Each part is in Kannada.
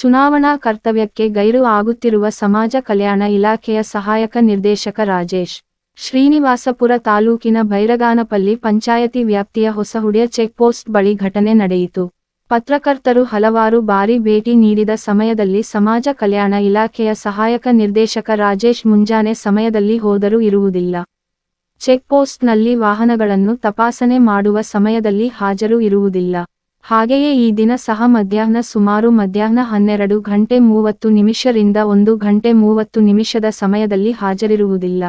ಚುನಾವಣಾ ಕರ್ತವ್ಯಕ್ಕೆ ಗೈರು ಆಗುತ್ತಿರುವ ಸಮಾಜ ಕಲ್ಯಾಣ ಇಲಾಖೆಯ ಸಹಾಯಕ ನಿರ್ದೇಶಕ ರಾಜೇಶ್, ಶ್ರೀನಿವಾಸಪುರ ತಾಲೂಕಿನ ಭೈರಗಾನಪಲ್ಲಿ ಪಂಚಾಯತಿ ವ್ಯಾಪ್ತಿಯ ಹೊಸಹುಡಿಯ ಚೆಕ್ಪೋಸ್ಟ್ ಬಳಿ ಘಟನೆ ನಡೆಯಿತು. ಪತ್ರಕರ್ತರು ಹಲವಾರು ಬಾರಿ ಭೇಟಿ ನೀಡಿದ ಸಮಯದಲ್ಲಿ ಸಮಾಜ ಕಲ್ಯಾಣ ಇಲಾಖೆಯ ಸಹಾಯಕ ನಿರ್ದೇಶಕ ರಾಜೇಶ್ ಮುಂಜಾನೆ ಸಮಯದಲ್ಲಿ ಹೋದರೂ ಇರುವುದಿಲ್ಲ. ಚೆಕ್ಪೋಸ್ಟ್ನಲ್ಲಿ ವಾಹನಗಳನ್ನು ತಪಾಸಣೆ ಮಾಡುವ ಸಮಯದಲ್ಲಿ ಹಾಜರು ಇರುವುದಿಲ್ಲ. ಹಾಗೆಯೇ ಈ ದಿನ ಸಹ ಮಧ್ಯಾಹ್ನ ಸುಮಾರು ಮಧ್ಯಾಹ್ನ ಹನ್ನೆರಡು ಗಂಟೆ ಮೂವತ್ತು ನಿಮಿಷರಿಂದ ಒಂದು ಗಂಟೆ ಮೂವತ್ತು ನಿಮಿಷದ ಸಮಯದಲ್ಲಿ ಹಾಜರಿರುವುದಿಲ್ಲ.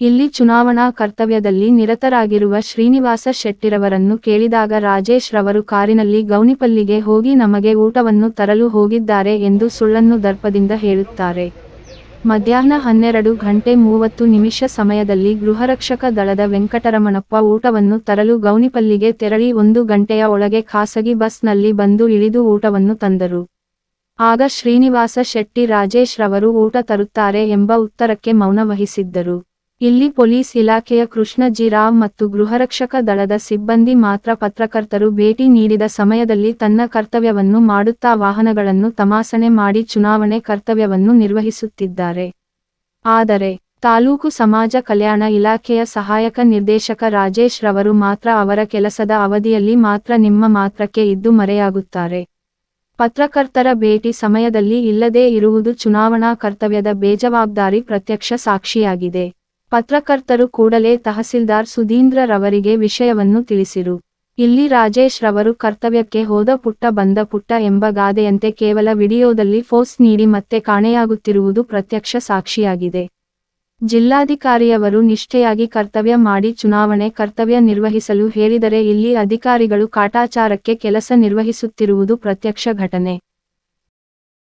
ಇಲ್ಲಿ ಚುನಾವಣಾ ಕರ್ತವ್ಯದಲ್ಲಿ ನಿರತರಾಗಿರುವ ಶ್ರೀನಿವಾಸ ಶೆಟ್ಟಿರವರನ್ನು ಕೇಳಿದಾಗ ರಾಜೇಶ್ ರವರು ಕಾರಿನಲ್ಲಿ ಗೌನಿಪಲ್ಲಿಗೆ ಹೋಗಿ ನಮಗೆ ಊಟವನ್ನು ತರಲು ಹೋಗಿದ್ದಾರೆ ಎಂದು ಸುಳ್ಳನ್ನು ದರ್ಪದಿಂದ ಹೇಳುತ್ತಾರೆ. ಮಧ್ಯಾಹ್ನ ಹನ್ನೆರಡು ಗಂಟೆ ಮೂವತ್ತು ನಿಮಿಷ ಸಮಯದಲ್ಲಿ ಗೃಹರಕ್ಷಕ ದಳದ ವೆಂಕಟರಮಣಪ್ಪ ಊಟವನ್ನು ತರಲು ಗೌನಿಪಲ್ಲಿಗೆ ತೆರಳಿ ಒಂದು ಗಂಟೆಯ ಒಳಗೆ ಖಾಸಗಿ ಬಸ್ನಲ್ಲಿ ಬಂದು ಇಳಿದು ಊಟವನ್ನು ತಂದರು. ಆಗ ಶ್ರೀನಿವಾಸ ಶೆಟ್ಟಿ ರಾಜೇಶ್ ರವರು ಊಟ ತರುತ್ತಾರೆ ಎಂಬ ಉತ್ತರಕ್ಕೆ ಮೌನ ವಹಿಸಿದ್ದರು. ಇಲ್ಲಿ ಪೊಲೀಸ್ ಇಲಾಖೆಯ ಕೃಷ್ಣ ಜಿರಾವ್ ಮತ್ತು ಗೃಹರಕ್ಷಕ ದಳದ ಸಿಬ್ಬಂದಿ ಮಾತ್ರ ಪತ್ರಕರ್ತರು ಭೇಟಿ ನೀಡಿದ ಸಮಯದಲ್ಲಿ ತನ್ನ ಕರ್ತವ್ಯವನ್ನು ಮಾಡುತ್ತಾ ವಾಹನಗಳನ್ನು ತಮಾಸಣೆ ಮಾಡಿ ಚುನಾವಣೆ ಕರ್ತವ್ಯವನ್ನು ನಿರ್ವಹಿಸುತ್ತಿದ್ದಾರೆ. ಆದರೆ, ತಾಲೂಕು ಸಮಾಜ ಕಲ್ಯಾಣ ಇಲಾಖೆಯ ಸಹಾಯಕ ನಿರ್ದೇಶಕ ರಾಜೇಶ್ ರವರು ಮಾತ್ರ ಅವರ ಕೆಲಸದ ಅವಧಿಯಲ್ಲಿ ಮಾತ್ರ ನಿಮ್ಮ ಮಾತ್ರಕ್ಕೆ ಇದ್ದು ಮರೆಯಾಗುತ್ತಾರೆ. ಪತ್ರಕರ್ತರ ಭೇಟಿ ಸಮಯದಲ್ಲಿ ಇಲ್ಲದೇ ಇರುವುದು ಚುನಾವಣಾ ಕರ್ತವ್ಯದ ಬೇಜವಾಬ್ದಾರಿ ಪ್ರತ್ಯಕ್ಷ ಸಾಕ್ಷಿಯಾಗಿದೆ. ಪತ್ರಕರ್ತರು ಕೂಡಲೇ ತಹಸೀಲ್ದಾರ್ ಸುಧೀಂದ್ರ ರವರಿಗೆ ವಿಷಯವನ್ನು ತಿಳಿಸಿರು. ಇಲ್ಲಿ ರಾಜೇಶ್ ರವರು ಕರ್ತವ್ಯಕ್ಕೆ ಹೋದ ಪುಟ್ಟ ಬಂದ ಪುಟ್ಟ ಎಂಬ ಗಾದೆಯಂತೆ ಕೇವಲ ವಿಡಿಯೋದಲ್ಲಿ ಫೋರ್ಸ್ ನೀಡಿ ಮತ್ತೆ ಕಾಣೆಯಾಗುತ್ತಿರುವುದು ಪ್ರತ್ಯಕ್ಷ ಸಾಕ್ಷಿಯಾಗಿದೆ. ಜಿಲ್ಲಾಧಿಕಾರಿಯವರು ನಿಷ್ಠೆಯಾಗಿ ಕರ್ತವ್ಯ ಮಾಡಿ ಚುನಾವಣೆ ಕರ್ತವ್ಯ ನಿರ್ವಹಿಸಲು ಹೇಳಿದರೆ ಇಲ್ಲಿ ಅಧಿಕಾರಿಗಳು ಕಾಟಾಚಾರಕ್ಕೆ ಕೆಲಸ ನಿರ್ವಹಿಸುತ್ತಿರುವುದು ಪ್ರತ್ಯಕ್ಷ ಘಟನೆ.